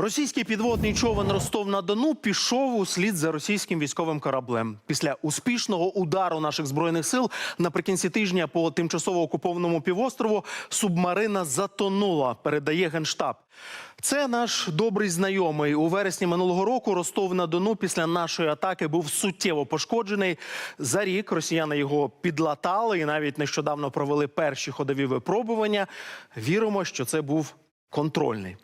Російський підводний човен Ростов на Дону пішов у слід за російським військовим кораблем. Після успішного удару наших збройних сил наприкінці тижня по тимчасово окупованому півострову субмарина затонула. Передає генштаб. Це наш добрий знайомий. У вересні минулого року Ростов на Дону після нашої атаки був суттєво пошкоджений. За рік росіяни його підлатали і навіть нещодавно провели перші ходові випробування. Віримо, що це був контрольний.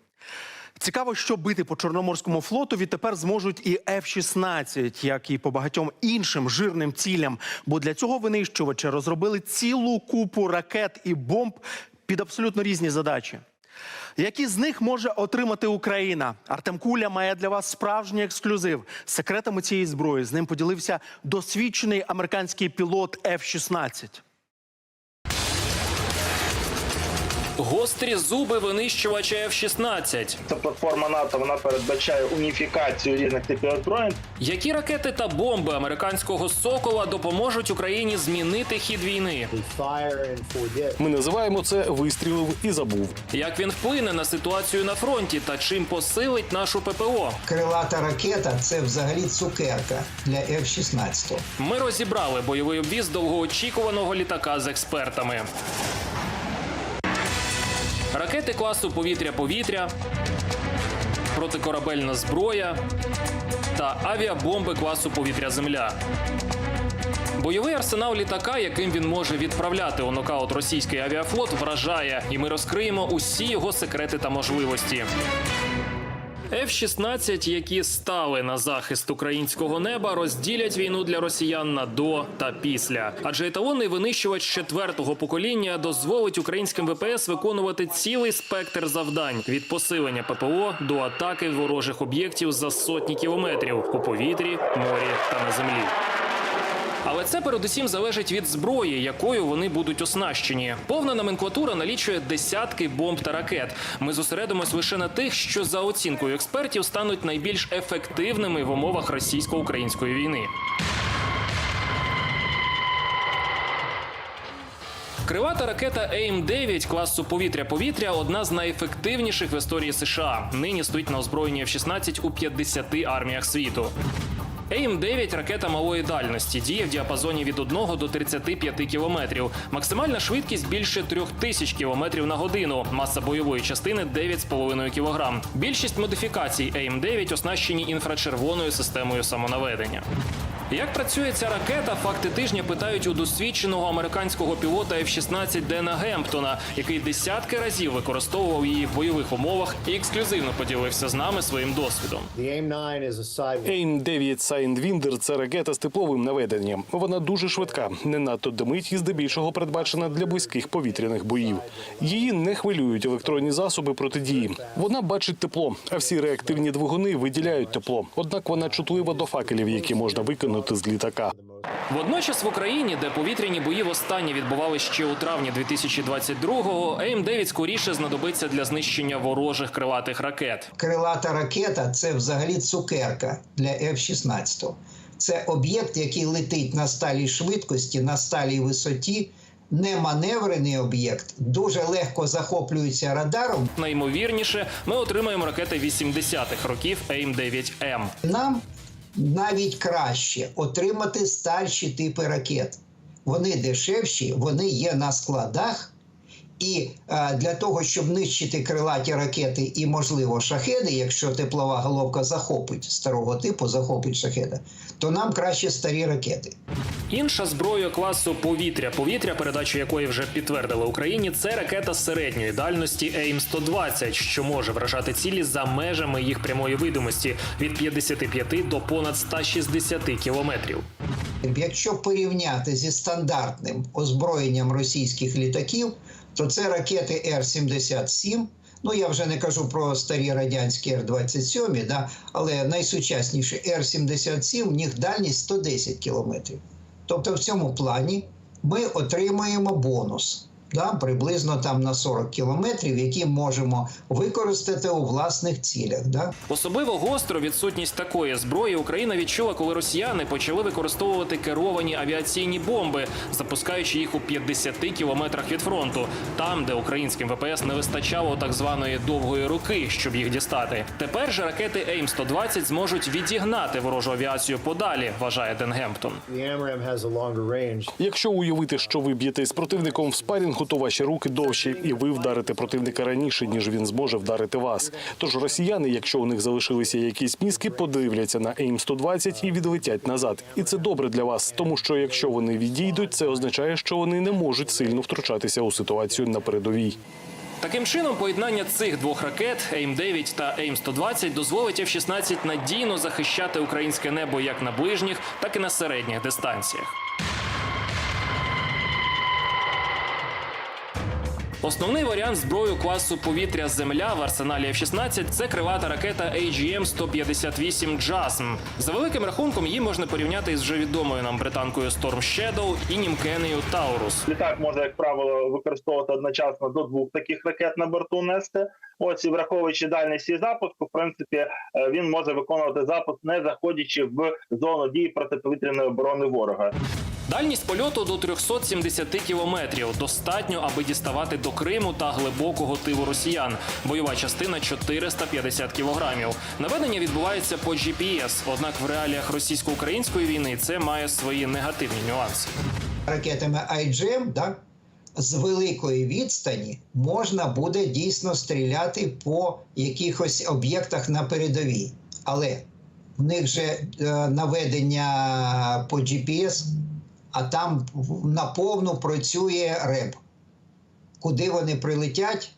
Цікаво, що бити по чорноморському флоту відтепер зможуть і F-16, як і по багатьом іншим жирним цілям. Бо для цього винищувача розробили цілу купу ракет і бомб під абсолютно різні задачі. Які з них може отримати Україна? Артем Куля має для вас справжній ексклюзив. Секретами цієї зброї з ним поділився досвідчений американський пілот F-16. Гострі зуби винищувача F-16. Ця платформа НАТО вона передбачає уніфікацію різних типів озброєнь. Які ракети та бомби американського сокола допоможуть Україні змінити хід війни? Ми називаємо це вистрілив і забув. Як він вплине на ситуацію на фронті та чим посилить нашу ППО? Крилата ракета це взагалі цукерка для F-16. Ми розібрали бойовий обвіз довгоочікуваного літака з експертами. Ракети класу повітря-повітря, протикорабельна зброя та авіабомби класу повітря-земля. Бойовий арсенал літака, яким він може відправляти у нокаут російський авіафлот, вражає, і ми розкриємо усі його секрети та можливості. F-16, які стали на захист українського неба, розділять війну для росіян на до та після. Адже еталонний винищувач четвертого покоління дозволить українським ВПС виконувати цілий спектр завдань від посилення ППО до атаки ворожих об'єктів за сотні кілометрів у повітрі, морі та на землі. Але це передусім залежить від зброї, якою вони будуть оснащені. Повна номенклатура налічує десятки бомб та ракет. Ми зосередимось лише на тих, що за оцінкою експертів стануть найбільш ефективними в умовах російсько-української війни. Крилата ракета AIM-9 класу повітря-повітря одна з найефективніших в історії США. Нині стоїть на озброєнні F-16 у 50 арміях світу. AIM-9 – ракета малої дальності, діє в діапазоні від 1 до 35 кілометрів. Максимальна швидкість більше 3000 кілометрів на годину. Маса бойової частини 9,5 кілограм. Більшість модифікацій AIM-9 оснащені інфрачервоною системою самонаведення. Як працює ця ракета? Факти тижня питають у досвідченого американського пілота F-16 Дена Гемптона, який десятки разів використовував її в бойових умовах і ексклюзивно поділився з нами своїм досвідом. The AIM-9 is a side. AIM-9 Sidewinder – це ракета з тепловим наведенням. Вона дуже швидка, не надто димить і здебільшого передбачена для близьких повітряних боїв. Її не хвилюють електронні засоби протидії. Вона бачить тепло, а всі реактивні двигуни виділяють тепло. Однак вона чутлива до факелів, які можна викинути з літака. Водночас в Україні, де повітряні бої востаннє відбувалися ще у травні 2022-го, АІМ-9 скоріше знадобиться для знищення ворожих крилатих ракет. Крилата ракета це взагалі цукерка для F-16. Це об'єкт, який летить на сталій швидкості, на сталій висоті. Не маневрений об'єкт, дуже легко захоплюється радаром. Найімовірніше, ми отримаємо ракети 80-х років АІМ-9М. Нам навіть краще отримати старші типи ракет. Вони дешевші, вони є на складах. І е, для того, щоб нищити крилаті ракети і, можливо, шахеди, якщо теплова головка захопить старого типу, захопить шахеда, то нам краще старі ракети. Інша зброя класу повітря-повітря, передачу якої вже підтвердили Україні, це ракета середньої дальності AIM-120, що може вражати цілі за межами їх прямої видимості від 55 до понад 160 кілометрів. Якщо порівняти зі стандартним озброєнням російських літаків, то це ракети Р-77. Ну я вже не кажу про старі радянські Р-27, да, але найсучасніші Р-77, в них дальність 110 кілометрів. Тобто в цьому плані ми отримаємо бонус. Да, приблизно там на 40 кілометрів, які можемо використати у власних цілях. Да. Особливо гостро відсутність такої зброї Україна відчула, коли росіяни почали використовувати керовані авіаційні бомби, запускаючи їх у 50 кілометрах від фронту, там, де українським ВПС не вистачало так званої довгої руки, щоб їх дістати. Тепер же ракети АІМ-120 зможуть відігнати ворожу авіацію подалі, вважає Денгемптон. Якщо уявити, що ви б'єте з противником в спарінгу, то ваші руки довші, і ви вдарите противника раніше, ніж він зможе вдарити вас. Тож росіяни, якщо у них залишилися якісь мізки, подивляться на АІМ-120 і відлетять назад. І це добре для вас, тому що якщо вони відійдуть, це означає, що вони не можуть сильно втручатися у ситуацію на передовій. Таким чином, поєднання цих двох ракет АІМ-9 та АІМ-120 дозволить F-16 надійно захищати українське небо як на ближніх, так і на середніх дистанціях. Основний варіант зброю класу повітря Земля в арсеналі F-16 – це крилата ракета AGM-158 JASM. За великим рахунком її можна порівняти із вже відомою нам британкою Storm Shadow і німкенею Taurus. Літак може, як правило, використовувати одночасно до двох таких ракет на борту нести. Ось і враховуючи дальність її запуску, в принципі, е, він може виконувати запуск, не заходячи в зону дії протиповітряної оборони ворога. Дальність польоту до 370 кілометрів достатньо, аби діставати до Криму та глибокого тилу росіян. Бойова частина 450 кілограмів. Наведення відбувається по GPS, однак в реаліях російсько-української війни це має свої негативні нюанси. ракетами IGM, да, з великої відстані можна буде дійсно стріляти по якихось об'єктах на передовій. Але в них же е, наведення по GPS, а там наповну працює РЕБ. Куди вони прилетять,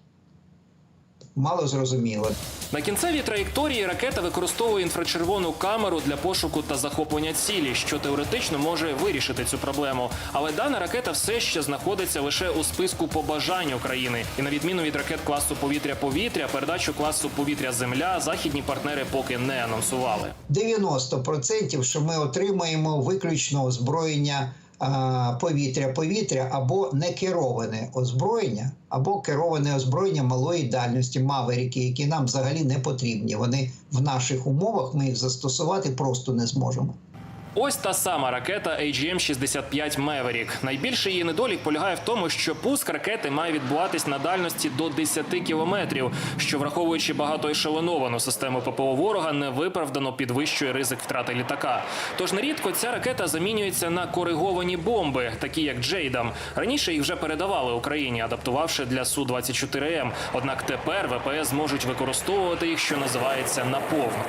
мало зрозуміло. На кінцевій траєкторії ракета використовує інфрачервону камеру для пошуку та захоплення цілі, що теоретично може вирішити цю проблему. Але дана ракета все ще знаходиться лише у списку побажань України. І на відміну від ракет класу повітря-повітря, передачу класу повітря-земля західні партнери поки не анонсували. 90% що ми отримаємо виключно озброєння а, повітря-повітря або некероване озброєння, або кероване озброєння малої дальності маверіки, які нам взагалі не потрібні. Вони в наших умовах ми їх застосувати просто не зможемо. Ось та сама ракета AGM-65 Maverick. Найбільший її недолік полягає в тому, що пуск ракети має відбуватись на дальності до 10 кілометрів, що, враховуючи багатоешелоновану систему ППО ворога, невиправдано підвищує ризик втрати літака. Тож нерідко ця ракета замінюється на кориговані бомби, такі як Джейдам. Раніше їх вже передавали Україні, адаптувавши для Су-24М. Однак тепер ВПС зможуть використовувати їх, що називається наповну.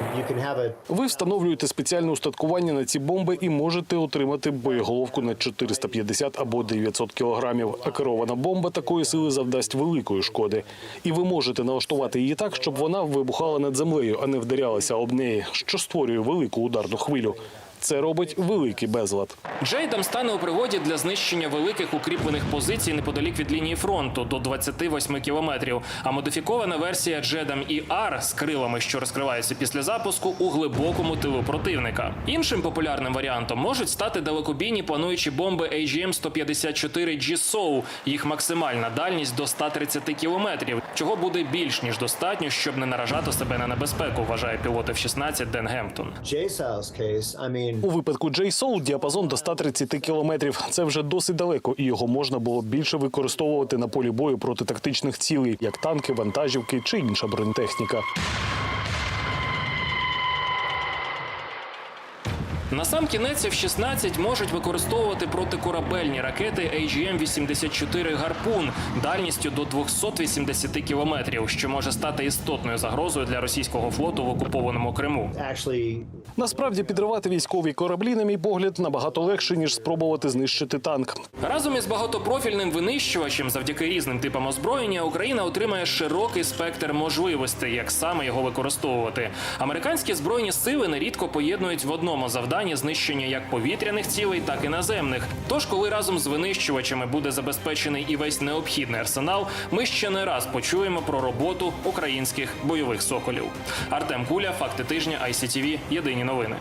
Ви встановлюєте спеціальне устаткування на ці бомби і можете отримати боєголовку на 450 або 900 кілограмів. А керована бомба такої сили завдасть великої шкоди. І ви можете налаштувати її так, щоб вона вибухала над землею, а не вдарялася об неї, що створює велику ударну хвилю. Це робить великий безлад. Джейдам стане у пригоді для знищення великих укріплених позицій неподалік від лінії фронту до 28 кілометрів. А модифікована версія Джедам і Ар з крилами, що розкриваються після запуску, у глибокому тилу противника. Іншим популярним варіантом можуть стати далекобійні плануючі бомби AGM-154 GSOW. Їх максимальна дальність до 130 кілометрів, чого буде більш ніж достатньо, щоб не наражати себе на небезпеку, вважає пілот F-16 Ден Гемптон. JSOW's case, I mean, У випадку J-Soul діапазон до 130 кілометрів. Це вже досить далеко, і його можна було більше використовувати на полі бою проти тактичних цілей, як танки, вантажівки чи інша бронетехніка. На сам кінець F-16 можуть використовувати протикорабельні ракети AGM-84 «Гарпун» дальністю до 280 кілометрів, що може стати істотною загрозою для російського флоту в окупованому Криму. Насправді підривати військові кораблі, на мій погляд, набагато легше ніж спробувати знищити танк. Разом із багатопрофільним винищувачем, завдяки різним типам озброєння, Україна отримає широкий спектр можливостей, як саме його використовувати. Американські збройні сили нерідко поєднують в одному завданні знищення як повітряних цілей, так і наземних. Тож, коли разом з винищувачами буде забезпечений і весь необхідний арсенал, ми ще не раз почуємо про роботу українських бойових соколів. Артем Куля, факти тижня, ICTV, Єдині новини.